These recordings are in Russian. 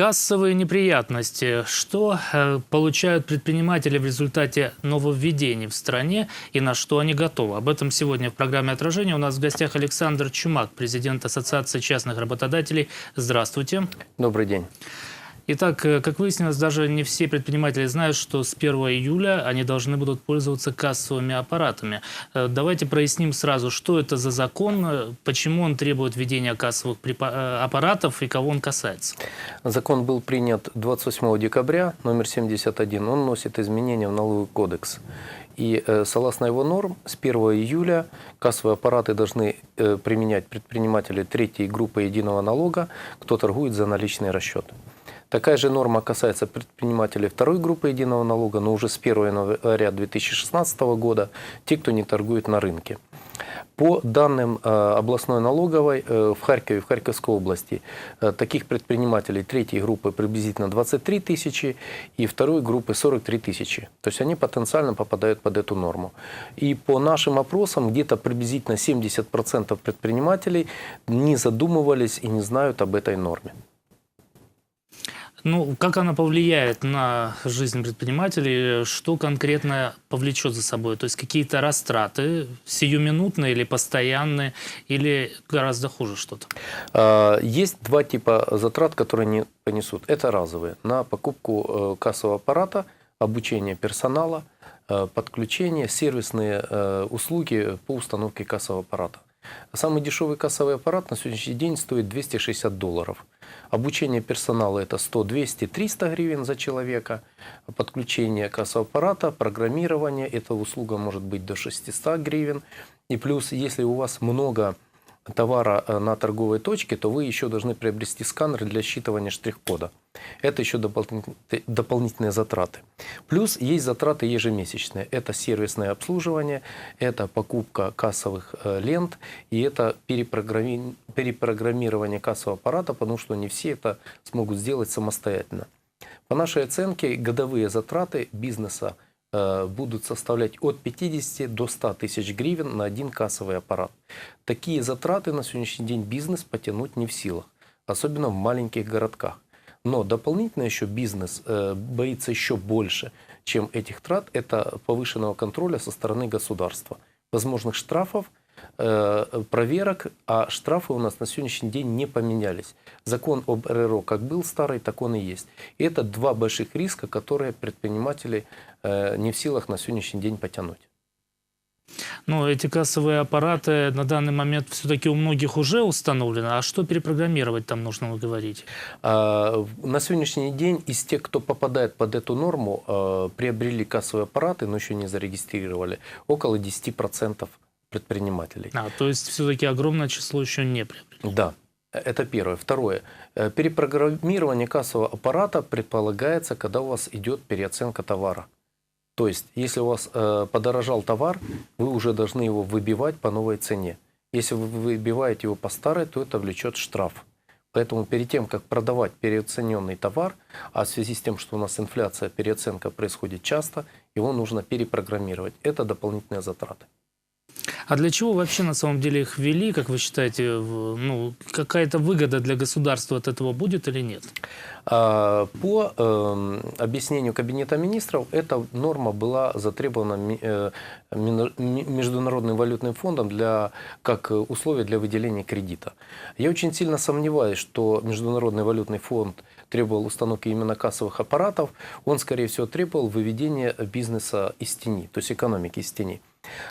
Кассовые неприятности. Что э, получают предприниматели в результате нововведений в стране и на что они готовы? Об этом сегодня в программе «Отражение». У нас в гостях Александр Чумак, президент Ассоциации частных работодателей. Здравствуйте. Добрый день. Итак, э, как выяснилось, даже не все предприниматели знают, что с 1 июля они должны будут пользоваться кассовыми аппаратами. Э, давайте проясним сразу, что это за закон, э, почему он требует введения кассовых аппаратов и кого он касается. Закон был принят 28 декабря, номер 71. Он носит изменения в налоговый кодекс. И согласно его норм, с 1 июля кассовые аппараты должны применять предприниматели третьей группы единого налога, кто торгует за наличные расчеты. Такая же норма касается предпринимателей второй группы единого налога, но уже с 1 января 2016 года, те, кто не торгует на рынке. По данным э, областной налоговой э, в Харькове, в Харьковской области, э, таких предпринимателей третьей группы приблизительно 23 тысячи и второй группы 43 тысячи. То есть они потенциально попадают под эту норму. И по нашим опросам где-то приблизительно 70% предпринимателей не задумывались и не знают об этой норме. Ну, как она повлияет на жизнь предпринимателей? Что конкретно повлечет за собой? То есть какие-то растраты, сиюминутные или постоянные, или гораздо хуже что-то? А, есть два типа затрат, которые они понесут. Это разовые. На покупку э, кассового аппарата, обучение персонала, э, подключение, сервисные э, услуги по установке кассового аппарата. Самый дешевый кассовый аппарат на сегодняшний день стоит 260 долларов. Обучение персонала это 100, 200, 300 гривен за человека. Подключение кассового аппарата, программирование, эта услуга может быть до 600 гривен. И плюс, если у вас много товара э, на торговой точке, то вы еще должны приобрести сканер для считывания штрих-кода. Это еще дополнительные затраты. Плюс есть затраты ежемесячные. Это сервисное обслуживание, это покупка кассовых э, лент и это перепрограммирование кассового аппарата, потому что не все это смогут сделать самостоятельно. По нашей оценке, годовые затраты бизнеса – Э, будут составлять от 50 до 100 тысяч гривен на один кассовый аппарат. Такие затраты на сегодняшний день бизнес потянуть не в силах, особенно в маленьких городках. Но дополнительно еще бизнес э, боится еще больше, чем этих трат, это повышенного контроля со стороны государства, возможных штрафов Э, проверок, а штрафы у нас на сегодняшний день не поменялись. Закон об РРО как был старый, так он и есть. И это два больших риска, которые предприниматели э, не в силах на сегодняшний день потянуть. Ну, эти кассовые аппараты на данный момент все-таки у многих уже установлены. А что перепрограммировать там нужно, вы говорите? А, на сегодняшний день из тех, кто попадает под эту норму, э, приобрели кассовые аппараты, но еще не зарегистрировали, около 10% предпринимателей. А, то есть все-таки огромное число еще не приобрели. Да, это первое. Второе. Э, перепрограммирование кассового аппарата предполагается, когда у вас идет переоценка товара. То есть, если у вас э, подорожал товар, вы уже должны его выбивать по новой цене. Если вы выбиваете его по старой, то это влечет штраф. Поэтому перед тем, как продавать переоцененный товар, а в связи с тем, что у нас инфляция, переоценка происходит часто, его нужно перепрограммировать. Это дополнительные затраты. А для чего вообще на самом деле их ввели, как вы считаете, ну, какая-то выгода для государства от этого будет или нет? А, по э, объяснению Кабинета министров, эта норма была затребована э, Международным валютным фондом для, как условие для выделения кредита. Я очень сильно сомневаюсь, что Международный валютный фонд требовал установки именно кассовых аппаратов. Он, скорее всего, требовал выведения бизнеса из тени, то есть экономики из тени.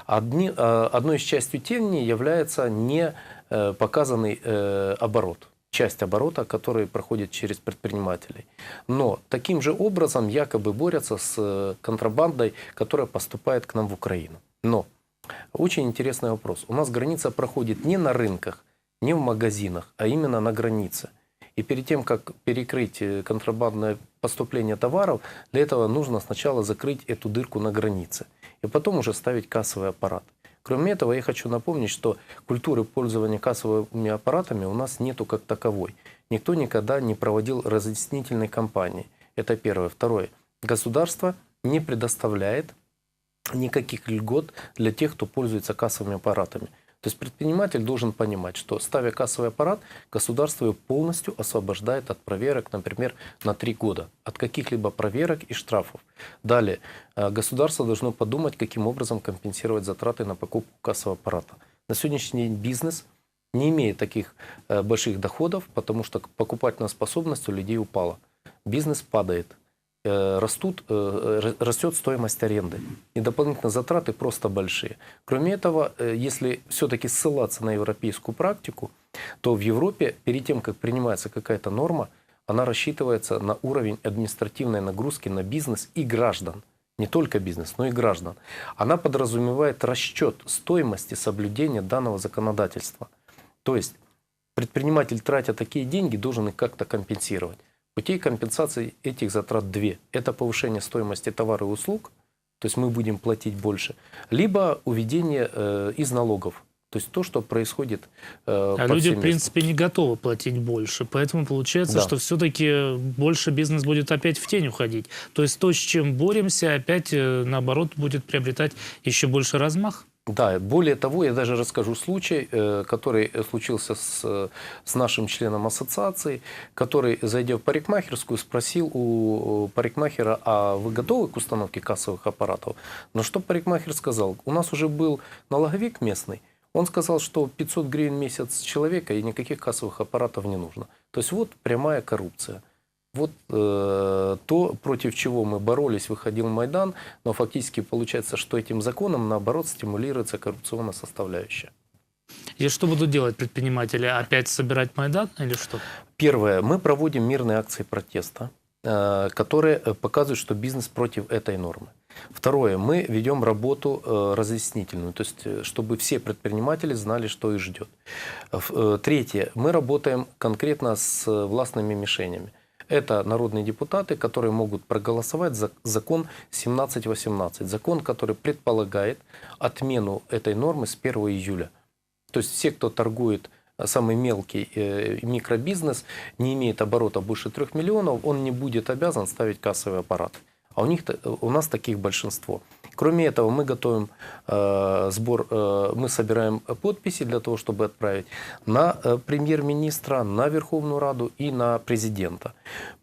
Одни, э, одной из частью тени является не э, показанный э, оборот часть оборота, который проходит через предпринимателей. Но таким же образом якобы борются с контрабандой, которая поступает к нам в Украину. Но очень интересный вопрос. У нас граница проходит не на рынках, не в магазинах, а именно на границе. И перед тем, как перекрыть контрабандное поступление товаров, для этого нужно сначала закрыть эту дырку на границе – и потом уже ставить кассовый аппарат. Кроме этого, я хочу напомнить, что культуры пользования кассовыми аппаратами у нас нету как таковой. Никто никогда не проводил разъяснительной кампании. Это первое. Второе. Государство не предоставляет никаких льгот для тех, кто пользуется кассовыми аппаратами. То есть предприниматель должен понимать, что ставя кассовый аппарат, государство его полностью освобождает от проверок, например, на три года, от каких-либо проверок и штрафов. Далее, э, государство должно подумать, каким образом компенсировать затраты на покупку кассового аппарата. На сегодняшний день бизнес не имеет таких э, больших доходов, потому что покупательная способность у людей упала. Бизнес падает растут, э, растет стоимость аренды. И дополнительные затраты просто большие. Кроме этого, э, если все-таки ссылаться на европейскую практику, то в Европе перед тем, как принимается какая-то норма, она рассчитывается на уровень административной нагрузки на бизнес и граждан. Не только бизнес, но и граждан. Она подразумевает расчет стоимости соблюдения данного законодательства. То есть предприниматель, тратя такие деньги, должен их как-то компенсировать. Путей компенсации этих затрат две. Это повышение стоимости товара и услуг, то есть мы будем платить больше, либо уведение э, из налогов. То есть то, что происходит э, А люди, в принципе, не готовы платить больше. Поэтому получается, Да. что все-таки больше бизнес будет опять в тень уходить. То есть то, с чем боремся, опять, э, наоборот, будет приобретать еще больше размах. Да, более того, я даже расскажу случай, э, который случился с, с нашим членом ассоциации, который, зайдя в парикмахерскую, спросил у парикмахера, а вы готовы к установке кассовых аппаратов? Но что парикмахер сказал? У нас уже был налоговик местный, он сказал, что 500 гривен в месяц человека и никаких кассовых аппаратов не нужно. То есть вот прямая коррупция. Вот э, то, против чего мы боролись, выходил Майдан, но фактически получается, что этим законом, наоборот, стимулируется коррупционная составляющая. И что будут делать предприниматели? Опять собирать Майдан или что? Первое. Мы проводим мирные акции протеста, э, которые э, показывают, что бизнес против этой нормы. Второе. Мы ведем работу э, разъяснительную, то есть э, чтобы все предприниматели знали, что их ждет. Э, Третье. Мы работаем конкретно с властными мишенями. Это народные депутаты, которые могут проголосовать за закон 1718. Закон, который предполагает отмену этой нормы с 1 июля. То есть все, кто торгует э, самый мелкий э, микробизнес, не имеет оборота больше 3 миллионов, он не будет обязан ставить кассовый аппарат. А у, них, та- у нас таких большинство. Кроме этого, мы готовим э, сбор, э, мы собираем подписи для того, чтобы отправить на э, премьер-министра, на Верховную Раду и на президента.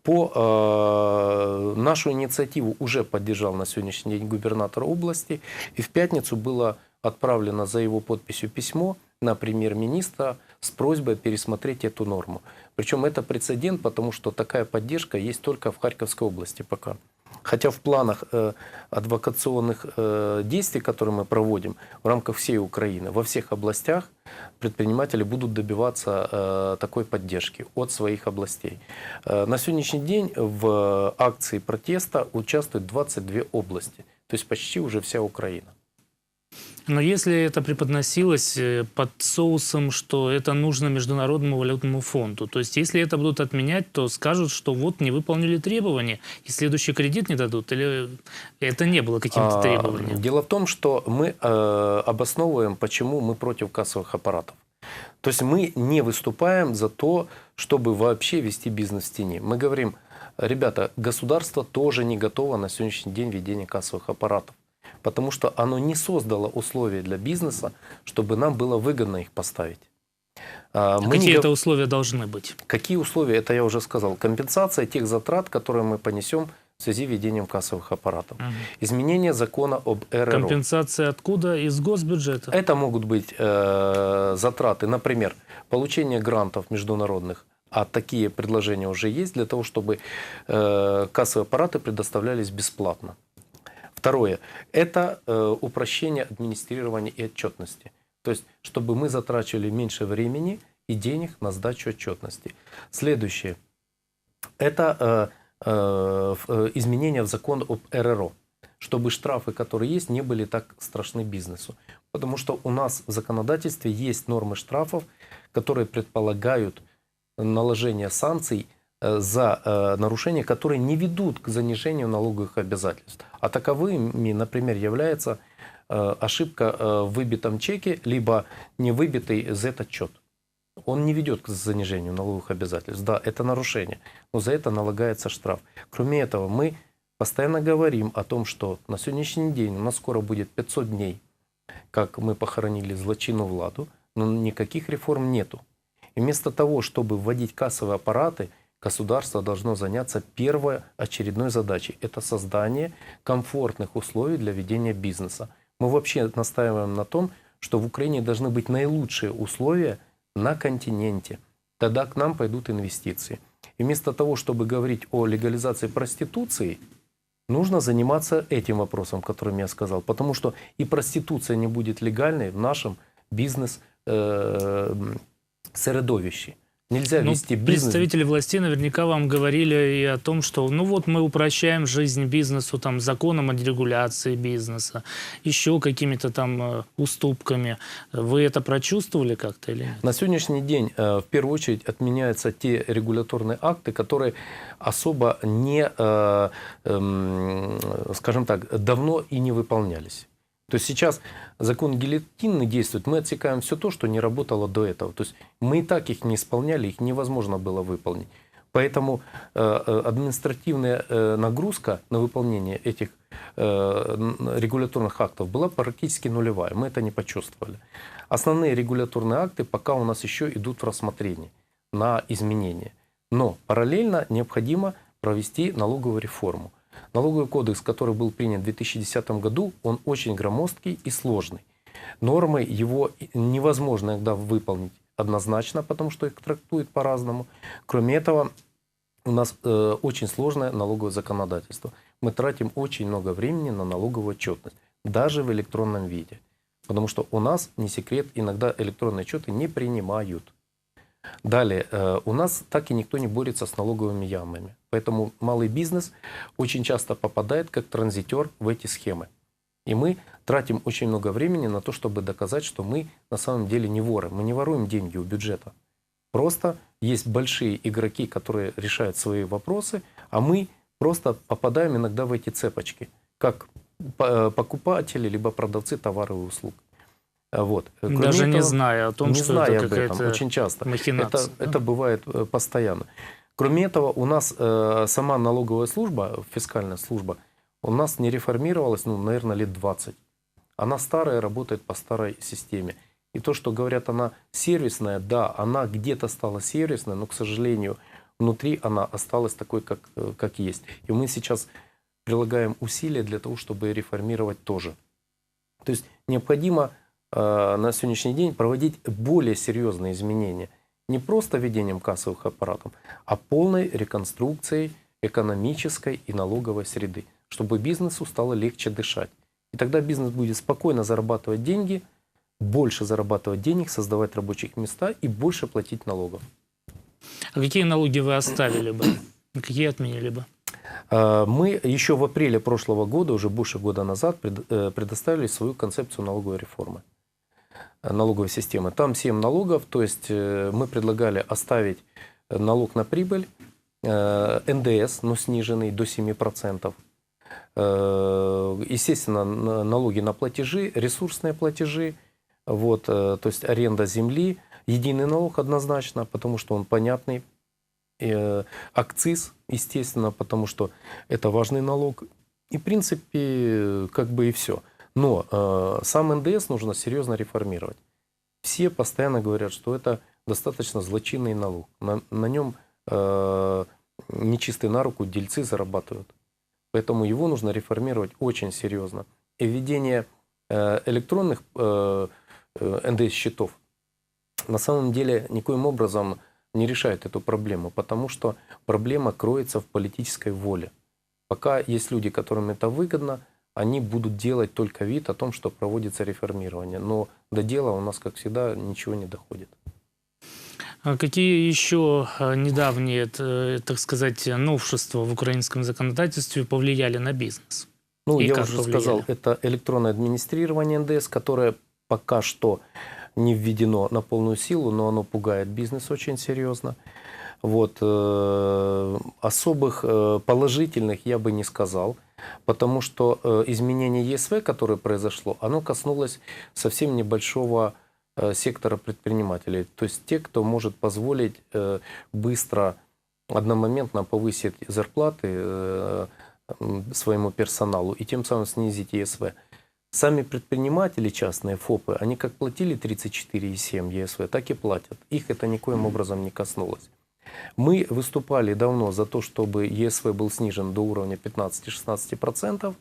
По э, нашу инициативу уже поддержал на сегодняшний день губернатор области, и в пятницу было отправлено за его подписью письмо на премьер-министра с просьбой пересмотреть эту норму. Причем это прецедент, потому что такая поддержка есть только в Харьковской области пока. Хотя в планах э, адвокационных э, действий, которые мы проводим в рамках всей Украины, во всех областях предприниматели будут добиваться э, такой поддержки от своих областей. На сегодняшний день в акции протеста участвуют 22 области, то есть почти уже вся Украина. Но если это преподносилось э, под соусом, что это нужно Международному валютному фонду, то есть если это будут отменять, то скажут, что вот не выполнили требования, и следующий кредит не дадут, или это не было каким-то А, требованием? Дело в том, что мы э, обосновываем, почему мы против кассовых аппаратов. То есть мы не выступаем за то, чтобы вообще вести бизнес в тени. Мы говорим, ребята, государство тоже не готово на сегодняшний день введения кассовых аппаратов. Потому что оно не создало условия для бизнеса, чтобы нам было выгодно их поставить. А, А мы не Какие го- это условия должны быть? Какие условия? Это я уже сказал. Компенсация тех затрат, которые мы понесем в связи с введением кассовых аппаратов. Мгм. Изменение закона об РРО. Компенсация откуда? Из госбюджета? Это могут быть э, затраты, например, получение грантов международных, а такие предложения уже есть для того, чтобы э, кассовые аппараты предоставлялись бесплатно. Второе – это э, упрощение администрирования и отчетности. То есть, чтобы мы затрачивали меньше времени и денег на сдачу отчетности. Следующее – это э, э, э, изменения в закон об РРО, чтобы штрафы, которые есть, не были так страшны бизнесу. Потому что у нас в законодательстве есть нормы штрафов, которые предполагают наложение санкций за э, нарушения, которые не ведут к занижению налоговых обязательств. А таковыми, например, является э, ошибка э, в выбитом чеке, либо не выбитый Z-отчет. Он не ведет к занижению налоговых обязательств. Да, это нарушение, но за это налагается штраф. Кроме этого, мы постоянно говорим о том, что на сегодняшний день у нас скоро будет 500 дней, как мы похоронили злочинную владу, но никаких реформ нету. И вместо того, чтобы вводить кассовые аппараты, государство должно заняться первой очередной задачей. Это создание комфортных условий для ведения бизнеса. Мы вообще настаиваем на том, что в Украине должны быть наилучшие условия на континенте. Тогда к нам пойдут инвестиции. И вместо того, чтобы говорить о легализации проституции, нужно заниматься этим вопросом, которым я сказал. Потому что и проституция не будет легальной в нашем бизнес-средовище. Нельзя Ну, вести бизнес. представители властей наверняка вам говорили и о том, что ну вот мы упрощаем жизнь бизнесу там законом о дерегуляции бизнеса, еще какими-то там э, уступками. Вы это прочувствовали как-то или нет? На сегодняшний день э, в первую очередь отменяются те регуляторные акты, которые особо не, э, эм, скажем так, давно и не выполнялись. То есть сейчас закон гильотины действует, мы отсекаем все то, что не работало до этого. То есть мы и так их не исполняли, их невозможно было выполнить. Поэтому э, э, административная э, нагрузка на выполнение этих регуляторных актов была практически нулевая. Мы это не почувствовали. Основные регуляторные акты пока у нас еще идут в рассмотрение на изменения. Но параллельно необходимо провести налоговую реформу. Налоговый кодекс, который был принят в 2010 году, он очень громоздкий и сложный. Нормы его невозможно иногда выполнить однозначно, потому что их трактуют по-разному. Кроме этого, у нас э, очень сложное налоговое законодательство. Мы тратим очень много времени на налоговую отчетность, даже в электронном виде. Потому что у нас, не секрет, иногда электронные отчеты не принимают. Далее, э, у нас так и никто не борется с налоговыми ямами. Поэтому малый бизнес очень часто попадает как транзитер в эти схемы. И мы тратим очень много времени на то, чтобы доказать, что мы на самом деле не воры. Мы не воруем деньги у бюджета. Просто есть большие игроки, которые решают свои вопросы, а мы просто попадаем иногда в эти цепочки, как э, покупатели, либо продавцы товаров и услуг. Вот. Кроме Даже не этого, зная о том, не что зная это об этом, очень часто. Это, да? это бывает э, постоянно. Кроме этого, у нас э, сама налоговая служба, фискальная служба, у нас не реформировалась, ну, наверное, лет 20. Она старая, работает по старой системе. И то, что говорят, она сервисная, да, она где-то стала сервисной, но, к сожалению, внутри она осталась такой, как, э, как есть. И мы сейчас прилагаем усилия для того, чтобы реформировать тоже. То есть необходимо на сегодняшний день проводить более серьезные изменения. Не просто введением кассовых аппаратов, а полной реконструкцией экономической и налоговой среды, чтобы бизнесу стало легче дышать. И тогда бизнес будет спокойно зарабатывать деньги, больше зарабатывать денег, создавать рабочих места и больше платить налогов. А какие налоги вы оставили бы? Какие отменили бы? Э, Мы еще в апреле прошлого года, уже больше года назад, э, предоставили свою концепцию налоговой реформы, э, налоговой системы. Там 7 налогов, то есть э, мы предлагали оставить налог на прибыль, э, НДС, но сниженный до 7%. Э, Естественно, на- налоги на платежи, ресурсные платежи, вот, то есть аренда земли, единый налог однозначно, потому что он понятный, акциз, естественно, потому что это важный налог. И, в принципе, как бы и все. Но э, сам НДС нужно серьезно реформировать. Все постоянно говорят, что это достаточно злочинный налог. На, на нем э, нечистый на руку дельцы зарабатывают. Поэтому его нужно реформировать очень серьезно. И введение э, электронных э, э, НДС-счетов на самом деле никоим образом не решает эту проблему, потому что проблема кроется в политической воле. Пока есть люди, которым это выгодно, они будут делать только вид о том, что проводится реформирование. Но до дела у нас, как всегда, ничего не доходит. А какие еще а, недавние, э, так сказать, новшества в украинском законодательстве повлияли на бизнес? Ну, И я уже повлияли? сказал, это электронное администрирование НДС, которое пока что не введено на полную силу, но оно пугает бизнес очень серьезно. Вот, э, особых э, положительных я бы не сказал, потому что э, изменение ЕСВ, которое произошло, оно коснулось совсем небольшого э, сектора предпринимателей. То есть те, кто может позволить э, быстро, одномоментно повысить зарплаты своему персоналу и тем самым снизить ЕСВ. Сами предприниматели частные, ФОПы, они как платили 34,7 ЕСВ, так и платят. Их это никоим образом не коснулось. Мы выступали давно за то, чтобы ЕСВ был снижен до уровня 15-16%.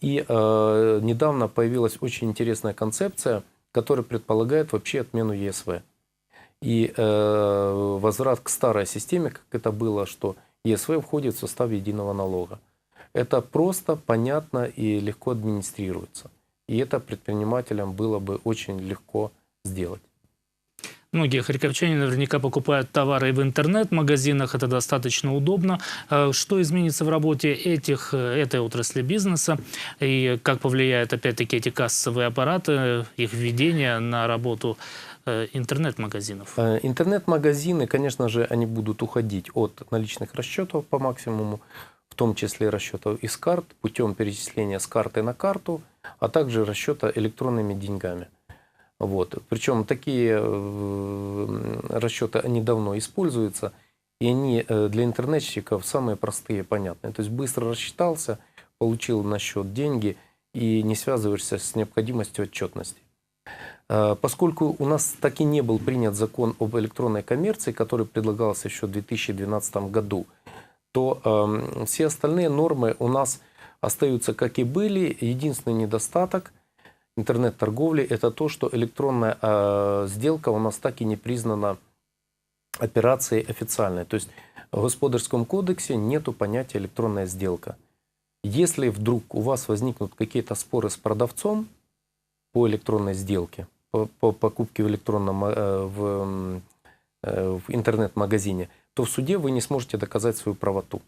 И э, недавно появилась очень интересная концепция, которая предполагает вообще отмену ЕСВ. И э, возврат к старой системе, как это было, что ЕСВ входит в состав единого налога. Это просто, понятно и легко администрируется. И это предпринимателям было бы очень легко сделать. Многие харьковчане наверняка покупают товары в интернет-магазинах, это достаточно удобно. А Что изменится в работе этих, этой отрасли бизнеса и как повлияют опять-таки эти кассовые аппараты, их введение на работу э, интернет-магазинов? Э, Интернет-магазины, конечно же, они будут уходить от наличных расчетов по максимуму, в том числе расчетов из карт, путем перечисления с карты на карту, а также расчета электронными деньгами. Вот. Причем такие э, расчеты, они давно используются, и они э, для интернетчиков самые простые и понятные. То есть быстро рассчитался, получил на счет деньги и не связываешься с необходимостью отчетности. Э, Поскольку у нас так и не был принят закон об электронной коммерции, который предлагался еще в 2012 году, то эм, все остальные нормы у нас остаются как и были. Единственный недостаток интернет-торговли – это то, что электронная э, сделка у нас так и не признана операцией официальной. То есть в Господарском кодексе нету понятия электронная сделка. Если вдруг у вас возникнут какие-то споры с продавцом по электронной сделке, по, по покупке в электронном э, в, э, в интернет-магазине, то в суде вы не сможете доказать свою правоту.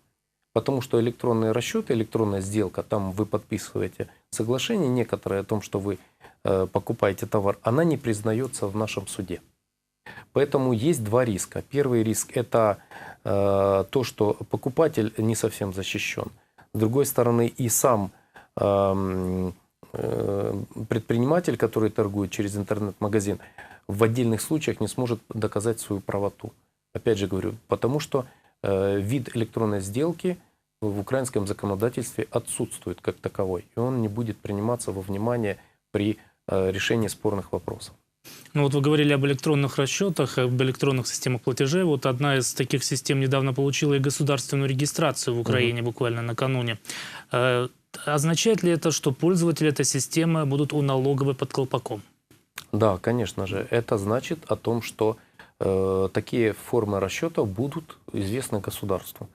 Потому что электронные расчеты, электронная сделка, там вы подписываете соглашение некоторое о том, что вы э, покупаете товар, она не признается в нашем суде. Поэтому есть два риска. Первый риск – это э, то, что покупатель не совсем защищен. С другой стороны, и сам эм, э, предприниматель, который торгует через интернет-магазин, в отдельных случаях не сможет доказать свою правоту. Опять же говорю, потому что вид электронной сделки в украинском законодательстве отсутствует как таковой, и он не будет приниматься во внимание при э, решении спорных вопросов. Ну вот вы говорили об электронных расчетах, об электронных системах платежей. Вот одна из таких систем недавно получила и государственную регистрацию в Украине буквально накануне. Э, Означает ли это, что пользователи этой системы будут у налоговой под колпаком? Да, конечно же, это значит о том, что э, такие формы расчетов будут известны государству.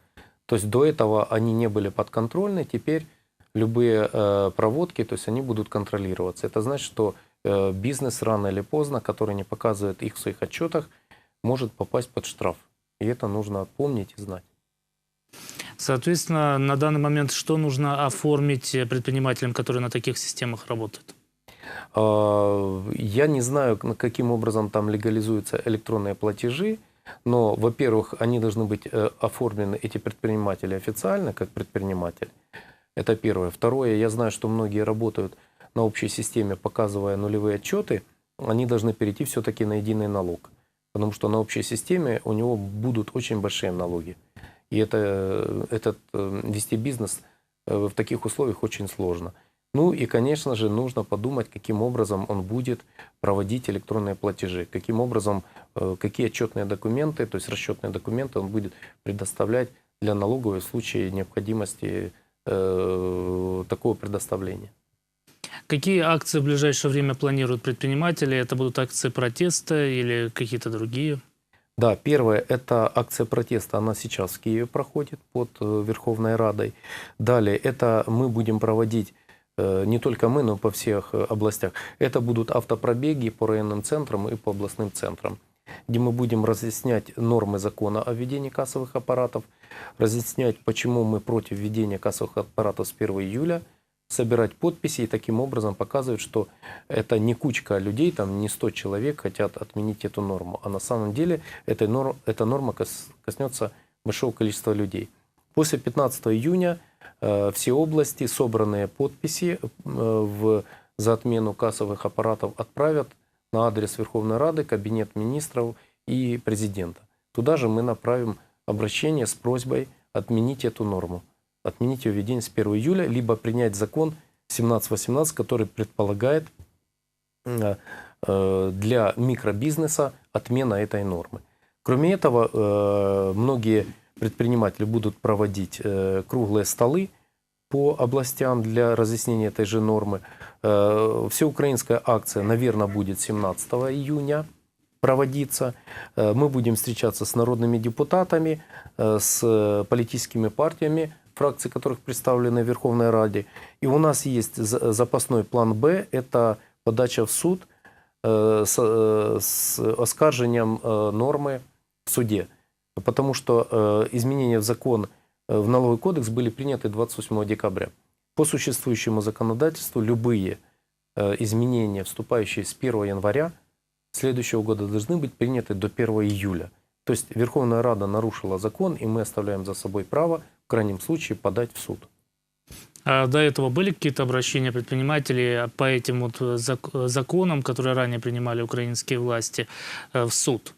То есть до этого они не были подконтрольны, теперь любые э, проводки, то есть они будут контролироваться. Это значит, что э, бизнес рано или поздно, который не показывает их в своих отчетах, может попасть под штраф. И это нужно помнить и знать. Соответственно, на данный момент что нужно оформить предпринимателям, которые на таких системах работают? А, Я не знаю, каким образом там легализуются электронные платежи, но, во-первых, они должны быть э, оформлены, эти предприниматели, официально, как предприниматель. Это первое. Второе, я знаю, что многие работают на общей системе, показывая нулевые отчеты, они должны перейти все-таки на единый налог. Потому что на общей системе у него будут очень большие налоги. И это, э, этот, э, вести бизнес э, в таких условиях очень сложно. Ну и, конечно же, нужно подумать, каким образом он будет проводить электронные платежи, каким образом, э, какие отчетные документы, то есть расчетные документы он будет предоставлять для налоговой в случае необходимости э, такого предоставления. Какие акции в ближайшее время планируют предприниматели? Это будут акции протеста или какие-то другие? Да, первое – это акция протеста, она сейчас в Киеве проходит под э, Верховной Радой. Далее, это мы будем проводить, не только мы, но по всех э, областях. Это будут автопробеги по районным центрам и по областным центрам, где мы будем разъяснять нормы закона о введении кассовых аппаратов, разъяснять, почему мы против введения кассовых аппаратов с 1 июля, собирать подписи и таким образом показывать, что это не кучка людей, там не 100 человек хотят отменить эту норму, а на самом деле этой норм, эта норма кос- коснется большого количества людей. После 15 июня э, все области собранные подписи э, в, за отмену кассовых аппаратов отправят на адрес Верховной Рады, Кабинет министров и президента. Туда же мы направим обращение с просьбой отменить эту норму. Отменить ее введение с 1 июля, либо принять закон 1718, который предполагает э, э, для микробизнеса отмена этой нормы. Кроме этого, э, многие предприниматели будут проводить э, круглые столы по областям для разъяснения этой же нормы. Э, Всеукраинская акция, наверное, будет 17 июня проводиться. Э, Мы будем встречаться с народными депутатами, с политическими партиями, фракции которых представлены в Верховной Раде. И у нас есть за- запасной план «Б» – это подача в суд с, с оскаржением нормы в суде. Потому что э, изменения в закон, э, в налоговый кодекс были приняты 28 декабря. По существующему законодательству любые э, изменения, вступающие с 1 января следующего года, должны быть приняты до 1 июля. То есть Верховная Рада нарушила закон, и мы оставляем за собой право, в крайнем случае, подать в суд. А до этого были какие-то обращения предпринимателей по этим вот зак- законам, которые ранее принимали украинские власти, в суд?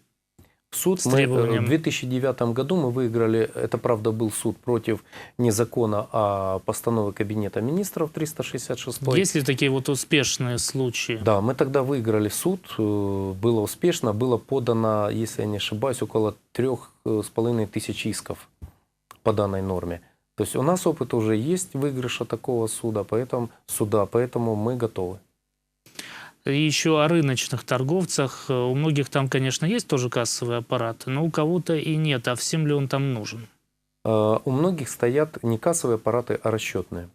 Суд С мы, э, в 2009 году мы выиграли, это правда был суд против не закона, а постановы Кабинета министров 366. Есть ли такие вот успешные случаи? Да, мы тогда выиграли суд, э, было успешно, было подано, если я не ошибаюсь, около трех э, с половиной тысяч исков по данной норме. То есть у нас опыт уже есть выигрыша такого суда, поэтому, суда, поэтому мы готовы. И еще о рыночных торговцах. Э, У многих там, конечно, есть тоже кассовые аппараты, но у кого-то и нет. А всем ли он там нужен? Э, У многих стоят не кассовые аппараты, а расчетные.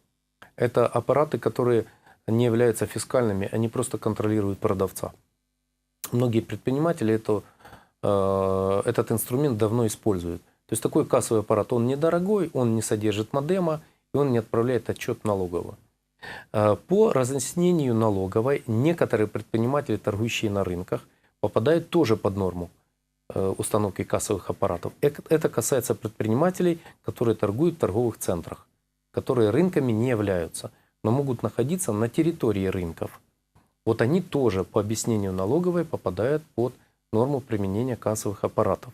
Это аппараты, которые не являются фискальными, они просто контролируют продавца. Многие предприниматели это, э, этот инструмент давно используют. То есть такой кассовый аппарат, он недорогой, он не содержит модема, и он не отправляет отчет налогового. Э, По разъяснению налоговой некоторые предприниматели, торгующие на рынках, попадают тоже под норму э, установки кассовых аппаратов. Это касается предпринимателей, которые торгуют в торговых центрах, которые рынками не являются, но могут находиться на территории рынков. Вот они тоже по объяснению налоговой попадают под норму применения кассовых аппаратов.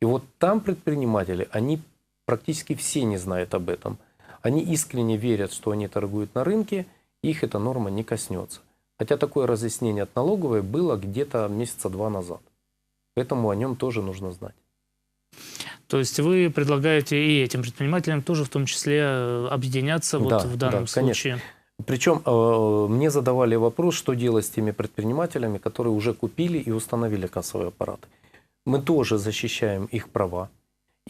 И вот там предприниматели, они практически все не знают об этом. Они искренне верят, что они торгуют на рынке, их эта норма не коснется. Хотя такое разъяснение от налоговой было где-то месяца два назад. Поэтому о нем тоже нужно знать. То есть вы предлагаете и этим предпринимателям тоже в том числе э, объединяться вот Да, в да, данном конечно. случае? Причем э, мне задавали вопрос, что делать с теми предпринимателями, которые уже купили и установили кассовые аппараты. Мы тоже защищаем их права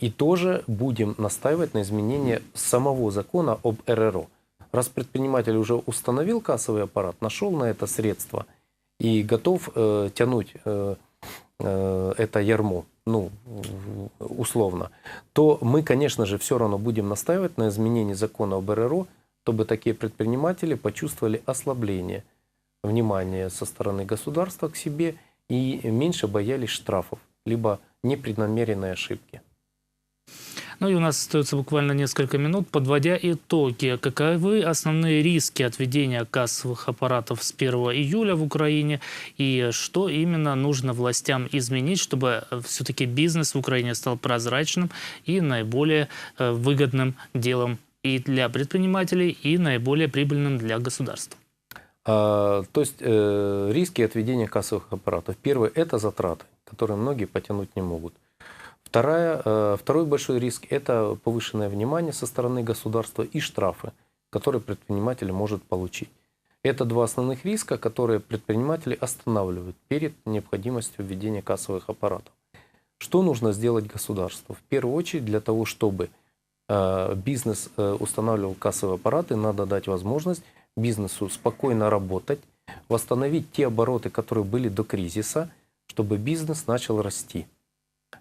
и тоже будем настаивать на изменении самого закона об РРО. Раз предприниматель уже установил кассовый аппарат, нашел на это средства и готов э, тянуть э, э, это ярмо, ну, условно, то мы, конечно же, все равно будем настаивать на изменении закона об РРО, чтобы такие предприниматели почувствовали ослабление внимания со стороны государства к себе и меньше боялись штрафов, либо непреднамеренной ошибки. Ну и у нас остается буквально несколько минут. Подводя итоги, каковы основные риски от введения кассовых аппаратов с 1 июля в Украине и что именно нужно властям изменить, чтобы все-таки бизнес в Украине стал прозрачным и наиболее э, выгодным делом и для предпринимателей, и наиболее прибыльным для государства? А, то есть э, риски от введения кассовых аппаратов. Первый – это затраты, которые многие потянуть не могут. Вторая, э, второй большой риск – это повышенное внимание со стороны государства и штрафы, которые предприниматель может получить. Это два основных риска, которые предприниматели останавливают перед необходимостью введения кассовых аппаратов. Что нужно сделать государству? В первую очередь для того, чтобы э, бизнес э, устанавливал кассовые аппараты, надо дать возможность бизнесу спокойно работать, восстановить те обороты, которые были до кризиса, чтобы бизнес начал расти.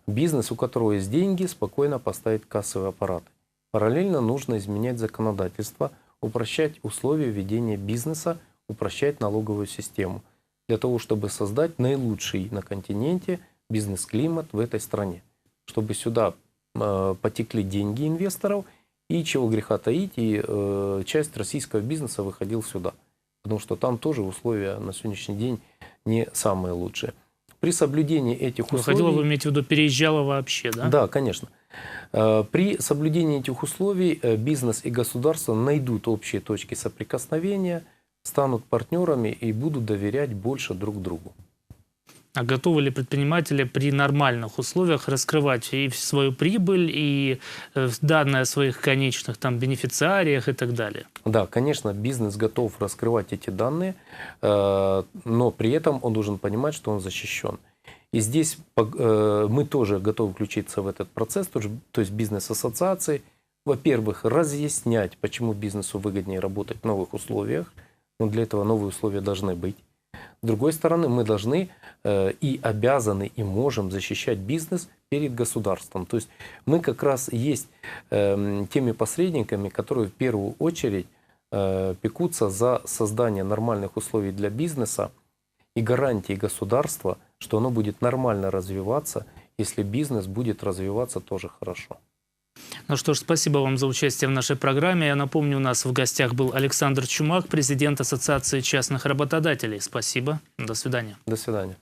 Бизнес, у которого есть деньги, спокойно поставить кассовые аппараты. Параллельно нужно изменять законодательство, упрощать условия ведения бизнеса, упрощать налоговую систему, для того, чтобы создать наилучший на континенте бизнес-климат в этой стране, чтобы сюда э, потекли деньги инвесторов, и чего греха таить, и э, часть российского бизнеса выходил сюда, потому что там тоже условия на сегодняшний день не самые лучшие. При соблюдении этих Выходила, условий... вы имеете в виду, переезжала вообще, да? Да, конечно. Э, При соблюдении этих условий э, бизнес и государство найдут общие точки соприкосновения, станут партнерами и будут доверять больше друг другу. А готовы ли предприниматели при нормальных условиях раскрывать и свою прибыль, и э, данные о своих конечных там бенефициариях и так далее? Да, конечно, бизнес готов раскрывать эти данные, э, но при этом он должен понимать, что он защищен. И здесь э, мы тоже готовы включиться в этот процесс, то есть бизнес-ассоциации. Во-первых, разъяснять, почему бизнесу выгоднее работать в новых условиях, но для этого новые условия должны быть. С другой стороны, мы должны э, и обязаны, и можем защищать бизнес перед государством. То есть мы как раз есть эм, теми посредниками, которые в первую очередь э, пекутся за создание нормальных условий для бизнеса и гарантии государства, что оно будет нормально развиваться, если бизнес будет развиваться тоже хорошо. Ну что ж, спасибо вам за участие в нашей программе. Я напомню, у нас в гостях был Александр Чумак, президент Ассоциации частных работодателей. Спасибо. До свидания. До свидания.